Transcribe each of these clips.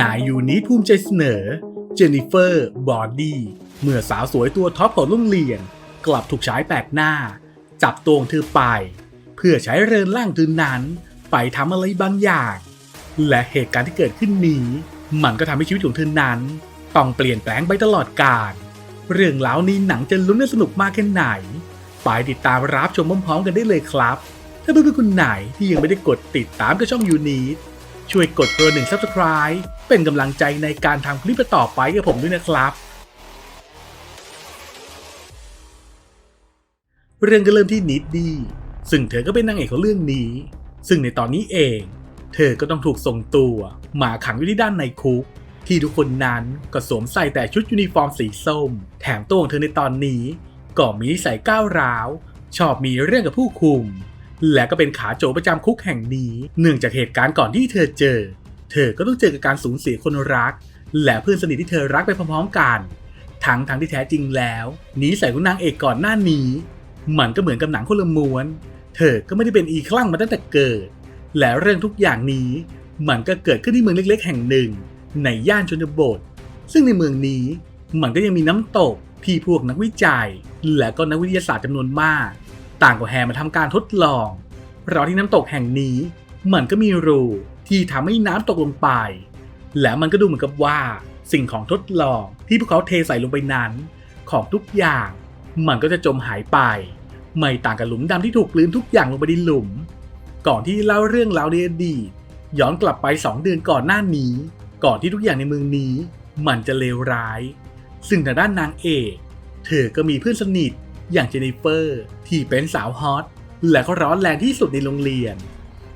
นายยูนิภูมิใจเสนอ เจนนิเฟอร์บอดี้เมื่อสาวสวยตัวท็อปของโรงเรียน กลับถูกฉายแปลกหน้า จับตัวงเธอไป เพื่อใช้เรินร่างเธอนั้นไปทำอะไรบางอย่าง และเหตุการณ์ที่เกิดขึ้นนี้ มันก็ทำให้ชีวิตของเธอนั้น ต้องเปลี่ยนแปลงไปตลอดกาลเรื่องราวนี้หนังจะลุ้นและสนุกมากแค่ไหน ไปติดตามรับชมพร้อมๆกันได้เลยครับ ถ้าเพื่อนๆคนไหนที่ยังไม่ได้กดติดตามกับช่องยูนีช่วยกดตัวหนึ่ง Subscribe เป็นกำลังใจในการทำคลิปต่อไปกับผมด้วยนะครับเรื่องก็เริ่มที่นิดดี้ซึ่งเธอก็เป็นนางเอกของเรื่องนี้ ซึ่งในตอนนี้เอง เธอก็ต้องถูกส่งตัวมาขังอยู่ที่ด้านในคุก ที่ทุกคนนั้นก็สวมใส่แต่ชุดยูนิฟอร์มสีส้ม แถมตัวของเธอในตอนนี้ ก็มีนิสัยก้าวร้าว ชอบมีเรื่องกับผู้คุม และก็เป็นขาโจประจำคุกแห่งนี้ เนื่องจากเหตุการณ์ก่อนที่เธอเจอ เธอก็ต้องเจอกับการสูญเสียคนรัก และเพื่อนสนิทที่เธอรักไปพร้อมๆกัน ทั้งทั้งที่แท้จริงแล้วนิสัยของนางเอกก่อนหน้านี้ มันก็เหมือนกับหนังคนละม้วน เธอก็ไม่ได้เป็นอีคลั่งมาตั้งแต่เกิด และเรื่องทุกอย่างนี้ มันก็เกิดขึ้นที่เมืองเล็ก ๆ แห่งหนึ่ง ในย่านชนบท ซึ่งในเมืองนี้มันก็ยังมีน้ำตกที่พวกนักวิจัย และก็นักวิทยาศาสตร์จำนวนมาก ต่างก็แห่มาทำการทดลองเพราะที่น้ำตกแห่งนี้ มันก็มีรู ที่ทำให้น้ำตกลงไป และมันก็ดูเหมือนกับว่า สิ่งของทดลองที่พวกเขาเทใส่ลงไปนั้น ของทุกอย่าง มันก็จะจมหายไป ไม่ต่างกับหลุมดำที่ถูกกลืนทุกอย่างลงไปในหลุม ก่อนที่เล่าเรื่องราวในอดีตย้อนกลับไป 2 เดือนก่อนหน้านี้ ก่อนที่ทุกอย่างในเมืองนี้ มันจะเลวร้าย ซึ่งทางด้านนางเอก เธอก็มีเพื่อนสนิทอย่างเจนนิเฟอร์ ที่เป็นสาวฮอตและก็ร้อนแรงที่สุดในโรงเรียน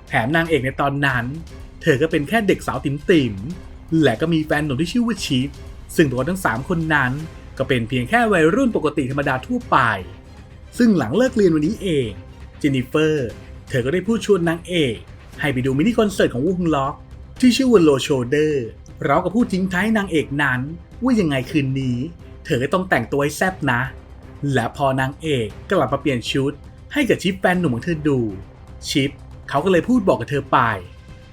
แถมนางเอกในตอนนั้น เธอก็เป็นแค่เด็กสาวติ๋มติมและก็มีแฟนหนุ่มที่ชื่อว่าชิปซึ่งตัวทั้ง 3 คนนั้น ก็เป็นเพียงแค่วัยรุ่นปกติธรรมดาทั่วไป ซึ่งหลังเลิกเรียนวันนี้เอง เจนนิเฟอร์ เธอก็ได้พูดชวนนางเอก ให้ไปดูมินิคอนเสิร์ตของวงล็อกที่ชื่อว่าโลโชเดอร์เราก็พูดทิ้งท้ายนางเอกนั้น ว่ายังไงคืนนี้ เธอก็ต้องแต่งตัวให้แซบนะ และพอนางเอกกลับมาเปลี่ยนชุด ให้กับชิปแฟนหนุ่มของเธอดู ชิปเขาก็เลยพูดบอกกับเธอไป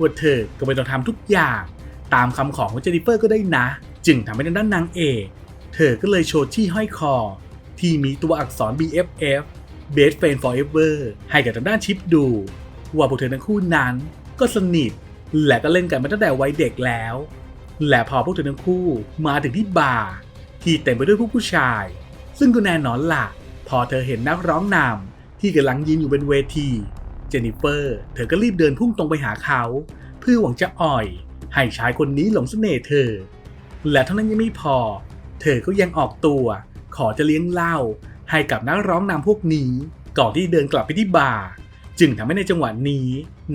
ว่าเธอก็ไม่ต้องทำทุกอย่าง ตามคำขอของเจนนิเฟอร์ก็ได้นะ จึงทำให้ทางด้านนางเอกเธอก็เลยโชว์ที่ห้อยคอ ที่มีตัวอักษร BFF Best Friend Forever ให้กับทางด้านชิปดู ว่าพวกเธอทั้งคู่นั้นก็สนิท และก็เล่นกันมาตั้งแต่วัยเด็กแล้ว และพอพวกเธอทั้งคู่มาถึงที่บาร์ที่เต็มไปด้วยผู้ผู้ชาย ซึ่งก็แน่นอนล่ะ พอเธอเห็นนักร้องนำที่กำลังยืนอยู่บนเวที เจนนิเฟอร์ เธอก็รีบเดินพุ่งตรงไปหาเขา เพื่อหวังจะอ่อย ให้ชายคนนี้หลงเสน่ห์เธอ และเท่านั้นยังไม่พอ เธอก็ยังออกตัว ขอจะเลี้ยงเหล้าให้กับนักร้องนำพวกนี้ ก่อนที่เดินกลับไปที่บาร์จึงทำให้ในจังหวะนี้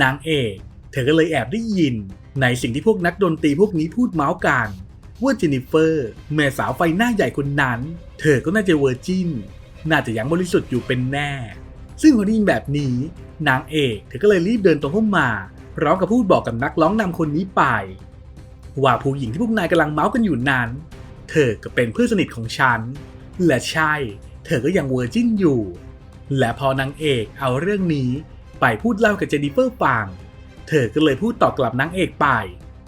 นางเอก เธอก็เลยแอบได้ยิน ในสิ่งที่พวกนักดนตรีพวกนี้พูดเมาส์กันว่าเจนนิเฟอร์แม่สาวไฟหน้าใหญ่คนนั้น เธอก็น่าจะเวอร์จินน่าจะยังบริสุทธิ์อยู่เป็นแน่ ซึ่งพอได้ยินแบบนี้นางเอกเธอก็เลยรีบเดินตรงเข้ามาพร้อมกับพูดบอกกับนักร้องนำคนนี้ไป ว่าผู้หญิงที่พวกนายกำลังเมาส์กันอยู่นั้น เธอก็เป็นเพื่อนสนิทของฉัน และใช่ เธอก็ยังเวอร์จินอยู่ และพอนางเอกเอาเรื่องนี้ไปพูดเล่ากับเจนนิเฟอร์ฟัง เธอก็เลยพูดตอบกลับนางเอกไป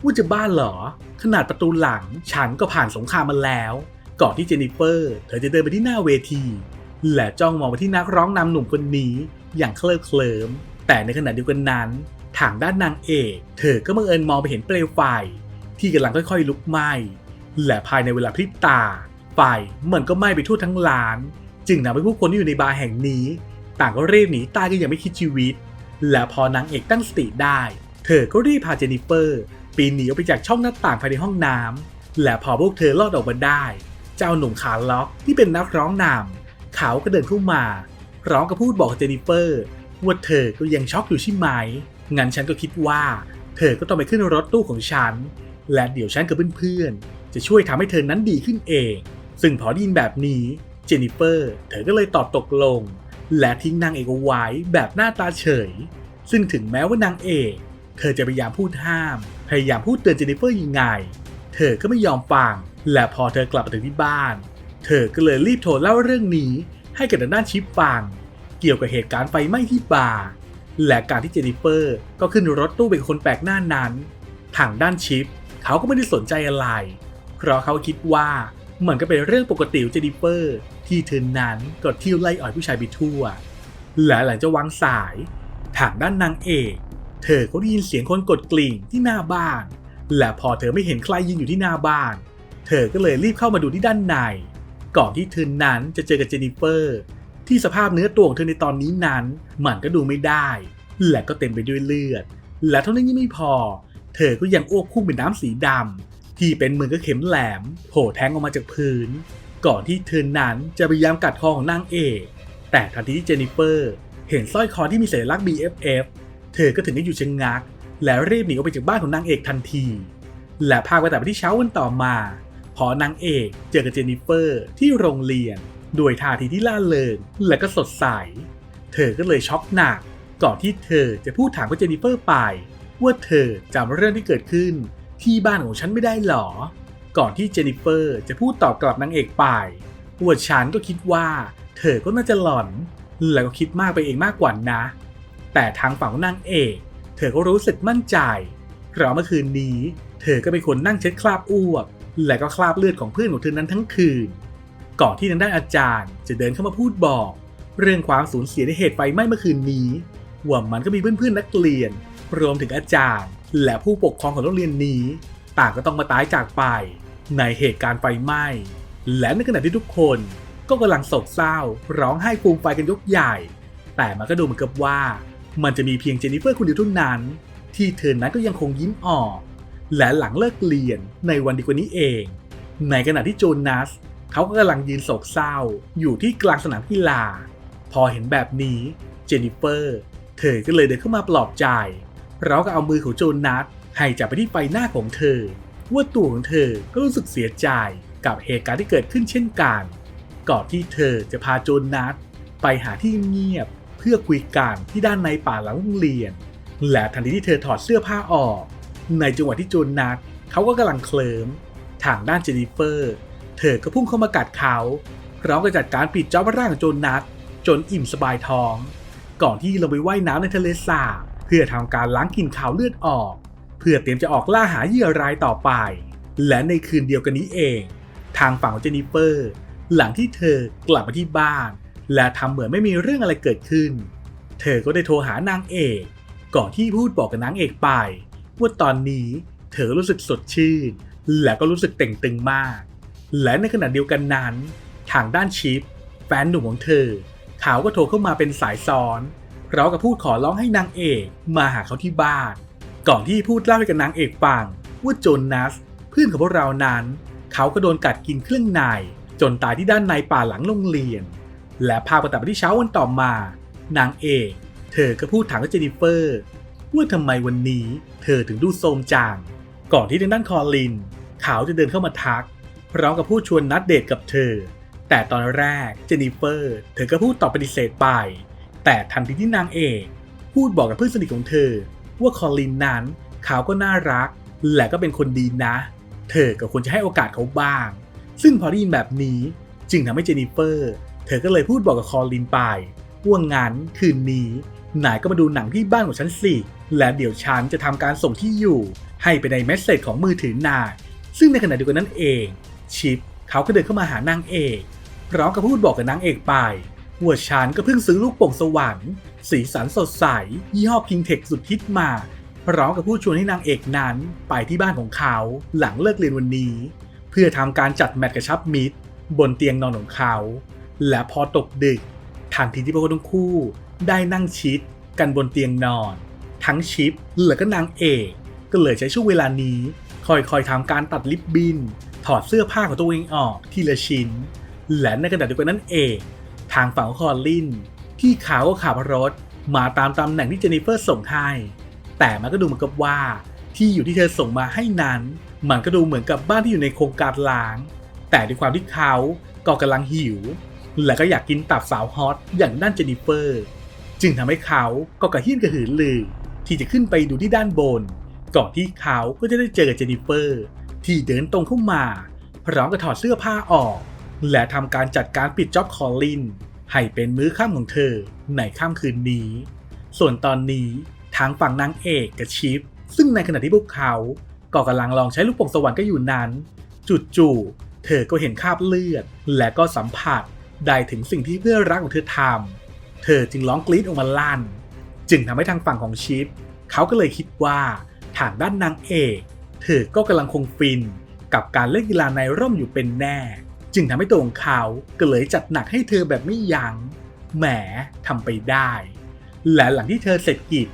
ว่าจะบ้าเหรอ ขนาดประตูหลังฉันก็ผ่านสงครามมาแล้ว ก่อนที่เจนนิเฟอร์ เธอจะเดินไปที่หน้าเวที และจ้องมองไปที่นักร้องนำหนุ่มคนนี้อย่างเคลิบเคลิมแต่ในขณะเดียวกันนั้น ทางด้านนางเอก เธอก็บังเอิญมองไปเห็นเปลวไฟ ที่กำลังค่อยๆลุกไหม้ และภายในเวลาพริบตา ไฟมันก็ไหม้ไปทั่วทั้งลาน จึงทำให้ผู้คนที่อยู่ในบาร์แห่งนี้ ต่างก็รีบหนีตายกันอย่างไม่คิดชีวิต และพอนางเอกตั้งสติได้ เธอก็รีบพาเจนนิเฟอร์ ปีนหนีออกไปจากช่องหน้าต่างภายในห้องน้ำและพอพวกเธอรอดออกมาได้ เจ้าหนุ่มขาล็อกที่เป็นนักร้องนำ เขาก็เดินเข้ามาร้องกับพูดบอกเจนิเฟอร์ว่าเธอก็ยังช็อกอยู่ใช่ไหม งั้นฉันก็คิดว่า เธอก็ต้องไปขึ้นรถตู้ของฉัน และเดี๋ยวฉันกับเพื่อนๆ จะช่วยทำให้เธอนั้นดีขึ้นเอง ซึ่งพอได้ยินแบบนี้ เจนิเฟอร์ เธอก็เลยตอบตกลง และทิ้งนางเอกไว้แบบหน้าตาเฉย ซึ่งถึงแม้ว่านางเอก เธอจะพยายามพูดห้าม พยายามพูดเตือนเจนนิเฟอร์ยังไง เธอก็ไม่ยอมฟัง และพอเธอกลับมาถึงที่บ้าน เธอก็เลยรีบโทรเล่าเรื่องนี้ ให้กับทางด้านชิปฟัง เกี่ยวกับเหตุการณ์ไฟไหม้ที่บาร์และการที่เจนิเฟอร์ก็ขึ้นรถตู้เป็นคนแปลกหน้านั้น ทางด้านชิป เขาก็ไม่ได้สนใจอะไร เพราะเขาคิดว่ามันก็เป็นเรื่องปกติของเจนิเฟอร์ ที่เธอนั้นก็เที่ยวไล่อ่อยผู้ชายไปทั่ว และหลังจากวางสาย ทางด้านนางเอก เธอก็ได้ยินเสียงคนกดกลิ่งที่หน้าบ้าน และพอเธอไม่เห็นใครยืนอยู่ที่หน้าบ้าน เธอก็เลยรีบเข้ามาดูที่ด้านใน ก่อนที่เธอนั้นจะเจอกับเจนิเฟอร์ ที่สภาพเนื้อตัวของเธอในตอนนี้นั้น มันก็ดูไม่ได้ และก็เต็มไปด้วยเลือด และเท่านั้นยังไม่พอ เธอก็ยังอ้วกพุ่งเป็นน้ำสีดำที่เป็นเหมือนกับเข็มแหลมโผล่แทงออกมาจากพื้น ก่อนที่เธอนั้นจะพยายามกัดคอของนางเอก แต่ทันทีที่เจนิเฟอร์ เห็นสร้อยคอที่มีสัญลักษณ์ BFF เธอก็ถึงได้หยุดชะงัก แล้วรีบหนีออกไปจากบ้านของนางเอกทันที และพาไปแต่ไปที่เช้าวันต่อมา พอนางเอกเจอกับเจนนิเฟอร์ที่โรงเรียนด้วยท่าทีที่ล่าเริงและก็สดใส เธอก็เลยช็อกหนัก ก่อนที่เธอจะพูดถามกับเจนนิเฟอร์ไป ว่าเธอจำเรื่องที่เกิดขึ้นที่บ้านของฉันไม่ได้หรอ ก่อนที่เจนนิเฟอร์จะพูดตอบกลับนางเอกไปว่าฉันก็คิดว่า เธอก็น่าจะหลอน แล้วก็คิดมากไปเองมากกว่านะ แต่ทางฝั่งของนางเอก เธอก็รู้สึกมั่นใจเพราะเมื่อคืนนี้ เธอก็เป็นคนนั่งเช็ดคราบอ้วก และก็คราบเลือดของเพื่อนของเธอนั้นทั้งคืน ก่อนที่ทางด้านอาจารย์จะเดินเข้ามาพูดบอก เรื่องความสูญเสียในเหตุไฟไหม้เมื่อคืนนี้ว่ามันก็มีเพื่อนๆนักเรียน รวมถึงอาจารย์ และผู้ปกครองของโรงเรียนนี้ ต่างก็ต้องมาตายจากไป ในเหตุการณ์ไฟไหม้ และในขณะที่ทุกคนก็กำลังโศกเศร้า ร้องไห้ฟูมไฟกันยกใหญ่ แต่มันก็ดูเหมือนกับว่า มันจะมีเพียงเจนนิเฟอร์คนเดียวเท่านั้น ที่เธอนั้นก็ยังคงยิ้มออก และหลังเลิกเรียนในวันดีกว่านี้เอง ในขณะที่โจนัสเขาก็กำลังยืนโศกเศร้าอยู่ที่กลางสนามกีฬา พอเห็นแบบนี้เจนนิเฟอร์ เธอก็เลยเดินเข้ามาปลอบใจพร้อมกับเอามือของโจนัสให้จับไปที่ใบหน้าของเธอ ว่าตัวของเธอก็รู้สึกเสียใจกับเหตุการณ์ที่เกิดขึ้นเช่นกันก่อนที่เธอจะพาโจนัสไปหาที่เงียบเพื่อคุยกันที่ด้านในป่าหลังโรงเรียน และทันทีที่เธอถอดเสื้อผ้าออก ในจังหวะที่โจนัสเขาก็กำลังเคลิ้มทางด้านเจนิเฟอร์ เธอก็พุ่งเข้ามากัดเขาพร้อมกับจัดการปิดจ้อบร่างของโจนัสจนอิ่มสบายท้อง ก่อนที่ลงไปว่ายน้ำในทะเลสาบเพื่อทำการล้างกลิ่นขาวเลือดออก เพื่อเตรียมจะออกล่าหาเหยื่อรายต่อไป และในคืนเดียวกันนี้เอง ทางฝั่งของเจนนิเฟอร์ หลังที่เธอกลับมาที่บ้าน และทำเหมือนไม่มีเรื่องอะไรเกิดขึ้น เธอก็ได้โทรหานางเอก ก่อนที่พูดบอกกับนางเอกไป ว่าตอนนี้เธอรู้สึกสดชื่น และก็รู้สึกเต่งตึงมาก และในขณะเดียวกันนั้น ทางด้านชิป แฟนหนุ่มของเธอ เขาก็โทรเข้ามาเป็นสายซ้อนพร้อมกับพูดขอร้องให้นางเอกมาหาเขาที่บ้าน ก่อนที่พูดเล่าให้กับนางเอกฟังว่าโจนัสเพื่อนของพวกเรานั้น เขาก็โดนกัดกินเครื่องใน จนตายที่ด้านในป่าหลังโรงเรียน และพาไปตัดไปที่เช้าวันต่อมา นางเอก เธอก็พูดถามกับเจนิเฟอร์ ว่าทำไมวันนี้เธอถึงดูโทรมจังก่อนที่ทางด้านคอลินเขาจะเดินเข้ามาทัก พร้อมกับพูดชวนนัดเดทกับเธอ แต่ตอนแรกเจนนิเฟอร์ เธอก็พูดตอบปฏิเสธไป แต่ทันทีที่นางเอก พูดบอกกับเพื่อนสนิทของเธอ ว่าคอลินนั้นเขาก็น่ารัก และก็เป็นคนดีนะ เธอก็ควรจะให้โอกาสเขาบ้าง ซึ่งพอได้ยินแบบนี้จึงทำให้เจนนิเฟอร์ เธอก็เลยพูดบอกกับคอลินไปว่างั้นคืนนี้ นายก็มาดูหนังที่บ้านของฉันสิ และเดี๋ยวฉันจะทำการส่งที่อยู่ ให้ไปในเมสเซจของมือถือนาย ซึ่งในขณะเดียวกันนั่นเอง ชิปเขาก็เดินเข้ามาหานางเอกพร้อมกับพูดบอกกับนางเอกไปว่าฉันก็เพิ่งซื้อลูกโป่งสวรรค์สีสันสดใส ยี่ห้อพิงเทคสุดฮิตมาพร้อมกับพูดชวนให้นางเอกนั้นไปที่บ้านของเขาหลังเลิกเรียนวันนี้ เพื่อทำการจัดแมตช์กระชับมิตร บนเตียงนอนของเขา และพอตกดึกทันทีที่พวกเขาทั้งคู่ ได้นั่งชิดกันบนเตียงนอน ทั้งชิปและก็นางเอก ก็เลยใช้ช่วงเวลานี้คอยๆทำการตัดลิปบิน ถอดเสื้อผ้าของตัวเองออกทีละชิ้น และในขณะเดียวกันนั่นเอง ทางฝั่งของคอลลิน ที่เขาก็ขับรถมาตามตำแหน่งที่เจนนิเฟอร์ส่งให้ แต่มันก็ดูเหมือนกับว่าที่อยู่ที่เธอส่งมาให้นั้น มันก็ดูเหมือนกับบ้านที่อยู่ในโครงการล้าง แต่ด้วยความที่เขาก็กำลังหิว และก็อยากกินตับสาวฮอตอย่างด้านเจนนิเฟอร์ จึงทำให้เขาก็กระหิ้นกระหือรือ ที่จะขึ้นไปดูที่ด้านบน ก่อนที่เขาก็จะได้เจอเจนนิเฟอร์ ที่เดินตรงเข้ามา พร้อมกับถอดเสื้อผ้าออก และทำการจัดการปิดจ็อบคอลลิน ให้เป็นมื้อค่ำของเธอในค่ำคืนนี้ ส่วนตอนนี้ทางฝั่งนางเอกกับชิป ซึ่งในขณะที่พวกเขาก็กำลังลองใช้ลูกโป่งสวรรค์ก็อยู่นั้นจู่ๆเธอก็เห็นคราบเลือด และก็สัมผัสได้ถึงสิ่งที่เพื่อนรักของเธอทำ ธอจึงร้องกรี๊ดออกมาลั่น จึงทำให้ทางฝั่งของชิปเขาก็เลยคิดว่าทางด้านนางเอก เธอก็กำลังคงฟินกับการเล่นกีฬาในร่มอยู่เป็นแน่ จึงทำให้ตัวของเขาก็เลยจัดหนักให้เธอแบบไม่ยัง้งแหมทำไปได้ และหลังที่เธอเสร็จกิจ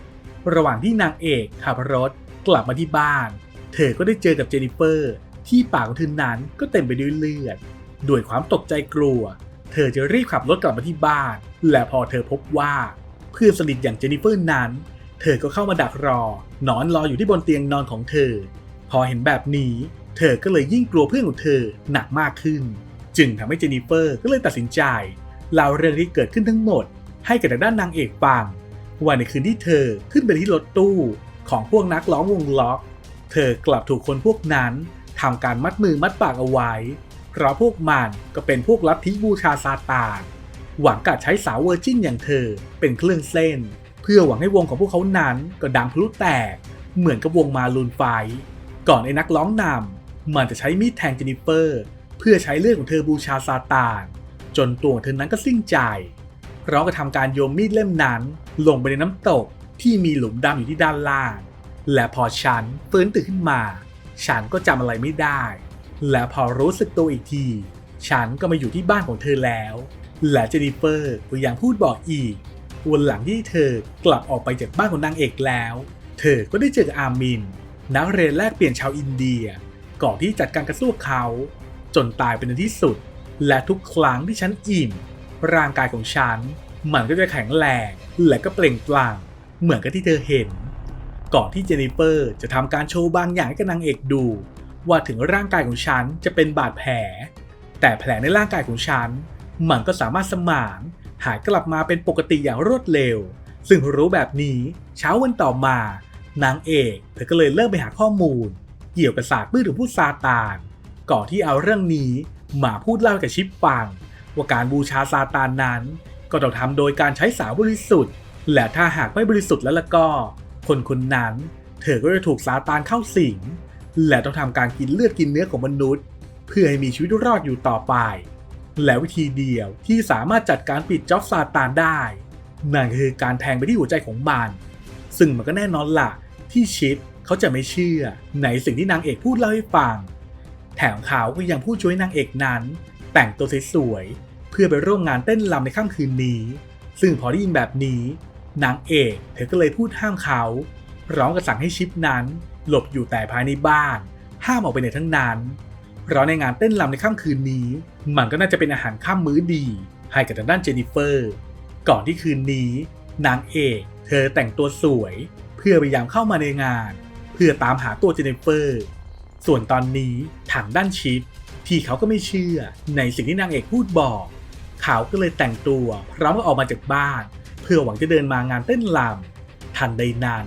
ระหว่างที่นางเอกขับรถกลับมาที่บ้าน เธอก็ได้เจอกับเจนนิเฟอร์ ที่ปากของเธอนั้นก็เต็มไปด้วยเลือด ด้วยความตกใจกลัว เธอจะรีบขับรถกลับมาที่บ้าน และพอเธอพบว่าเพื่อนสนิทอย่างเจนนิเฟอร์นั้น เธอก็เข้ามาดักรอ นอนรออยู่ที่บนเตียงนอนของเธอ พอเห็นแบบนี้ เธอก็เลยยิ่งกลัวเพื่อนของเธอหนักมากขึ้น จึงทำให้เจนนิเฟอร์ก็เลยตัดสินใจเล่าเรื่องที่เกิดขึ้นทั้งหมด ให้กับด้านนางเอกฟังว่าในคืนที่เธอขึ้นไปที่รถตู้ของพวกนักร้องวงล็อก เธอกลับถูกคนพวกนั้นทำการมัดมือมัดปากเอาไว้ เพราะพวกมันก็เป็นพวกลัทธิบูชาซาตาน หวังกัดใช้สาวเวอร์จินอย่างเธอเป็นเครื่องเส้น เพื่อหวังให้วงของพวกเขานั้นก็ดังพลุแตก เหมือนกับวงมาลูนไฟ ก่อนไอ้นักร้องนำมันจะใช้มีดแทงเจนนิเฟอร์ เพื่อใช้เลือดของเธอบูชาซาตาน จนตัวเธอนั้นก็สิ้นใจพร้อมกับทำการโยมมีดเล่มนั้น ลงไปในน้ำตกที่มีหลุมดำอยู่ที่ด้านล่าง และพอฉันฟื้นตื่นขึ้นมา ฉันก็จำอะไรไม่ได้ และพอรู้สึกตัวอีกที ฉันก็มาอยู่ที่บ้านของเธอแล้ว และเจนิเฟอร์ก็ยังพูดบอกอีกวันหลังที่เธอกลับออกไปจากบ้านของนางเอกแล้ว เธอก็ได้เจออามิน นักเรียนแลกเปลี่ยนชาวอินเดีย ก่อนที่จัดการกระสู้เขา จนตายเป็นในที่สุด และทุกครั้งที่ฉันอิ่ม ร่างกายของฉัน มันก็จะแข็งแรงและก็เปล่งปลั่ง เหมือนกับที่เธอเห็น ก่อนที่เจนนิเฟอร์จะทำการโชว์บางอย่างให้กับนางเอกดู ว่าถึงร่างกายของฉันจะเป็นบาดแผล แต่แผลในร่างกายของฉัน มันก็สามารถสมาน หายกลับมาเป็นปกติอย่างรวดเร็ว ซึ่งรู้แบบนี้เช้าวันต่อมา นางเอกเธอก็เลยเริ่มไปหาข้อมูล เกี่ยวกับศาสตร์มืดขอผู้ซาตาน ก่อนที่เอาเรื่องนี้มาพูดเล่ากับชิปฟัง ว่าการบูชาซาตานนั้น ก็ต้องทำโดยการใช้สาวบริสุทธิ์ และถ้าหากไม่บริสุทธิ์แล้วละก็ คนคนนั้น เธอก็จะถูกซาตานเข้าสิง และต้องทำการกินเลือดกินเนื้อของมนุษย์ เพื่อให้มีชีวิตรอดอยู่ต่อไป และวิธีเดียวที่สามารถจัดการปิดจ็อบซาตานได้ นั่นคือการแทงไปที่หัวใจของมัน ซึ่งมันก็แน่นอนล่ะ ที่ชิปเขาจะไม่เชื่อในสิ่งที่นางเอกพูดเล่าให้ฟัง แถมเขาก็ยังพูดช่วยนางเอกนั้น แต่งตัวสวยๆเพื่อไปร่วมงานเต้นรำในค่ำคืนนี้ ซึ่งพอได้ยินแบบนี้นางเอกเธอก็เลยพูดห้ามเขาพร้อมกับสั่งให้ชิปนั้น หลบอยู่แต่ภายในบ้าน ห้ามออกไปไหนทั้งนั้น เพราะในงานเต้นรำในค่ำคืนนี้ มันก็น่าจะเป็นอาหารค่ำมื้อดี ให้กับทางด้านเจนนิเฟอร์ ก่อนที่คืนนี้ นางเอก เธอแต่งตัวสวย เพื่อพยายามเข้ามาในงาน เพื่อตามหาตัวเจนนิเฟอร์ ส่วนตอนนี้ทางด้านชิปที่เขาก็ไม่เชื่อในสิ่งที่นางเอกพูดบอก เขาก็เลยแต่งตัวพร้อมกับออกมาจากบ้าน เพื่อหวังจะเดินมางานเต้นรำทันใดนั้น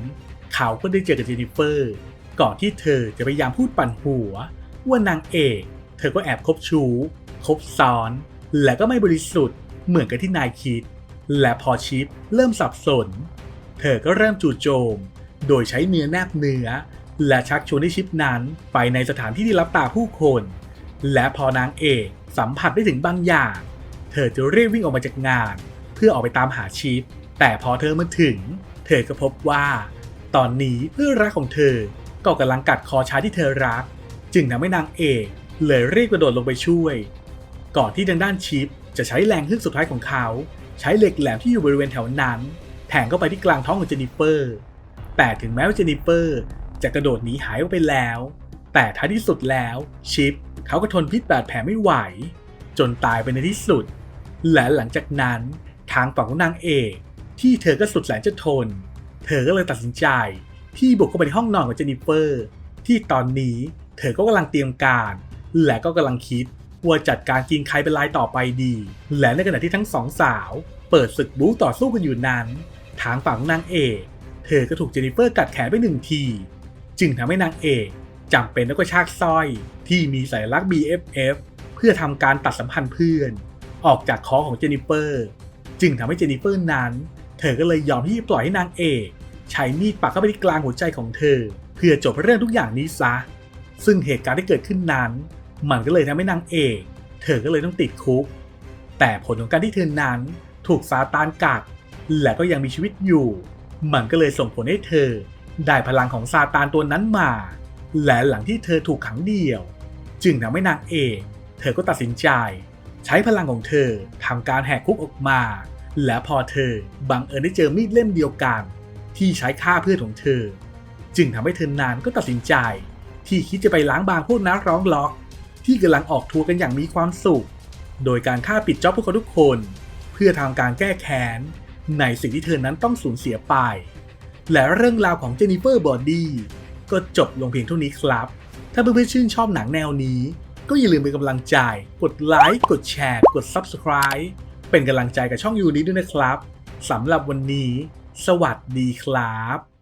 เขาก็ได้เจอกับเจนนิเฟอร์ ก่อนที่เธอจะพยายามพูดปั่นหัว ว่านางเอก เธอก็แอบคบชู้คบซ้อน และก็ไม่บริสุทธิ์เหมือนกับที่นายคิด และพอชิปเริ่มสับสน เธอก็เริ่มจู่โจม โดยใช้เนื้อแนบเนื้อ และชักชวนให้ชิปนั้นไปในสถานที่ที่รับตาผู้คน และพอนางเอกสัมผัสได้ถึงบางอย่าง เธอจะรีบวิ่งออกมาจากงาน เพื่อออกไปตามหาชิป แต่พอเธอมาถึง เธอก็พบว่า ตอนนี้เพื่อนรักของเธอ ก็กำลังกัดคอชายที่เธอรัก จึงทำให้นางเอกเลยรีบกระโดดลงไปช่วย ก่อนที่ทางด้านชิปจะใช้แรงขึ้นสุดท้ายของเขา ใช้เหล็กแหลมที่อยู่บริเวณแถวนั้น แทงเข้าไปที่กลางท้องของเจนิเฟอร์ แต่ถึงแม้ว่าเจนนิเฟอร์จะกระโดดหนีหายออกไปแล้ว แต่ท้ายที่สุดแล้วชิปเขาก็ทนพิษบาดแผลไม่ไหว จนตายไปในที่สุด และหลังจากนั้นทางฝั่งของนางเอกที่เธอก็สุดแสนจะทน เธอก็เลยตัดสินใจ ที่บุกเข้าไปในห้องนอนของเจนนิเฟอร์ ที่ตอนนี้เธอก็กำลังเตรียมการ และก็กำลังคิดว่าจัดการกินใครเป็นรายต่อไปดี และในขณะที่ทั้งสองสาว เปิดศึกบู๊ต่อสู้กันอยู่นั้น ทางฝั่งของนางเอก เธอก็ถูกเจนนิเฟอร์กัดแขนไปหนึ่งที จึงทำให้นางเอกจำเป็นต้องกระชากสร้อย ที่มีสัญลักษณ์ BFF เพื่อทำการตัดสัมพันธ์เพื่อน ออกจากคอของเจนนิเฟอร์ จึงทำให้เจนนิเฟอร์นั้น เธอก็เลยยอมที่จะปล่อยให้นางเอก ใช้มีดปักเข้าไปที่กลางหัวใจของเธอ เพื่อจบเรื่องทุกอย่างนี้ซะ ซึ่งเหตุการณ์ที่เกิดขึ้นนั้น มันก็เลยทำให้นางเอก เธอก็เลยต้องติดคุก แต่ผลของการที่เธอนั้นถูกซาตานกัด และก็ยังมีชีวิตอยู่ มันก็เลยส่งผลให้เธอ ได้พลังของซาตานตัวนั้นมา และหลังที่เธอถูกขังเดี่ยว จึงทำให้นางเอกเธอก็ตัดสินใจ ใช้พลังของเธอทำการแหกคุกออกมา และพอเธอบังเอิญได้เจอมีดเล่มเดียวกัน ที่ใช้ฆ่าเพื่อนของเธอ จึงทำให้เธอนานก็ตัดสินใจ ที่คิดจะไปล้างบางพวกนักร้องล็อก ที่กำลังออกทัวร์กันอย่างมีความสุข โดยการฆ่าปิดจ็อบพวกเขาทุกคน เพื่อทำการแก้แค้นในสิ่งที่เธอนั้นต้องสูญเสียไป และเรื่องราวของเจนนิเฟอร์บอดี้ก็จบลงเพียงเท่านี้ครับ ถ้าเพื่อนๆชื่นชอบหนังแนวนี้ ก็อย่าลืมเป็นกำลังใจ กดไลค์ กดแชร์ กด Subscribe เป็นกำลังใจกับช่องยูนี้ด้วยนะครับ สำหรับวันนี้ สวัสดีครับ